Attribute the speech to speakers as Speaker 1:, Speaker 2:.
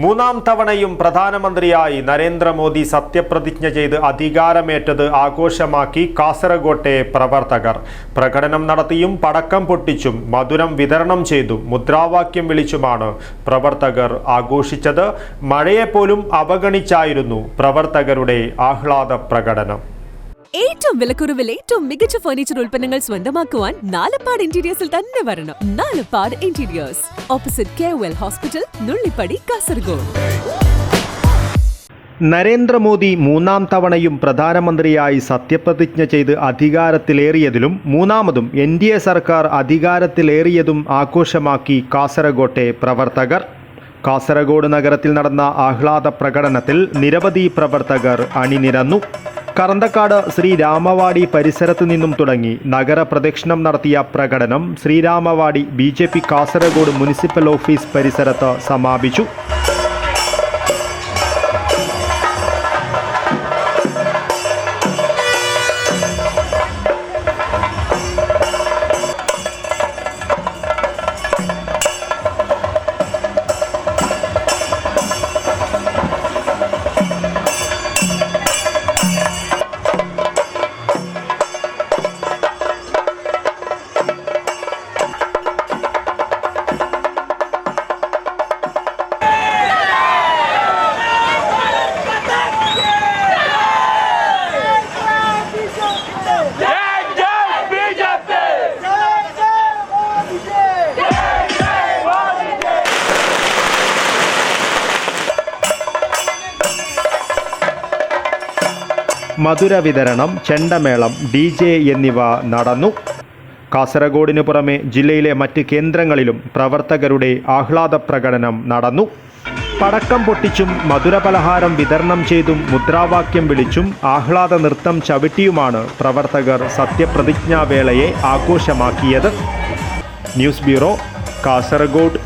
Speaker 1: മൂന്നാം തവണയും പ്രധാനമന്ത്രിയായി നരേന്ദ്രമോദി സത്യപ്രതിജ്ഞ ചെയ്ത് അധികാരമേറ്റത് ആഘോഷമാക്കി കാസർഗോട്ടെ പ്രവർത്തകർ. പ്രകടനം നടത്തിയും പടക്കം പൊട്ടിച്ചും മധുരം വിതരണം ചെയ്തും മുദ്രാവാക്യം വിളിച്ചുമാണ് പ്രവർത്തകർ ആഘോഷിച്ചത്. മഴയെപ്പോലും അവഗണിച്ചായിരുന്നു പ്രവർത്തകരുടെ ആഹ്ലാദ പ്രകടനം.
Speaker 2: ഏറ്റവും വിലക്കുറവിൽ ഏറ്റവും മികച്ച ഫർണിച്ചർ ഉൽപ്പന്നങ്ങൾ സ്വന്തമാക്കുവാൻ നാലപ്പാട് ഇന്റീരിയേഴ്സിൽ തന്നെ വരണം. Nalappad interiors opposite K well hospital Nullippady Kasaragod.
Speaker 1: Narendra Modi മൂന്നാം തവണയും പ്രധാനമന്ത്രിയായി സത്യപ്രതിജ്ഞ ചെയ്ത് അധികാരത്തിലേറിയതിലും മൂന്നാമതും എൻ ഡി എ സർക്കാർ അധികാരത്തിലേറിയതും ആഘോഷമാക്കി കാസർഗോട്ടെ പ്രവർത്തകർ. കാസർഗോഡ് നഗരത്തിൽ നടന്ന ആഹ്ലാദ പ്രകടനത്തിൽ നിരവധി പ്രവർത്തകർ അണിനിരന്നു. കറന്തക്കാട് ശ്രീരാമവാടി പരിസരത്ത് നിന്നും തുടങ്ങി നഗരപ്രദക്ഷിണം നടത്തിയ പ്രകടനം Sreeramavadi B Kasaragod municipal office പരിസരത്ത് സമാപിച്ചു. മധുര വിതരണം ചെണ്ടമേളം ഡി ജെ എന്നിവ നടന്നു. കാസർഗോഡിന് പുറമെ ജില്ലയിലെ മറ്റ് കേന്ദ്രങ്ങളിലും പ്രവർത്തകരുടെ ആഹ്ലാദ പ്രകടനം നടന്നു. പടക്കം പൊട്ടിച്ചും മധുരപലഹാരം വിതരണം ചെയ്തും മുദ്രാവാക്യം വിളിച്ചും ആഹ്ലാദ നൃത്തം ചവിട്ടിയുമാണ് പ്രവർത്തകർ സത്യപ്രതിജ്ഞാവേളയെ ആഘോഷമാക്കിയത്. News bureau Kasaragod.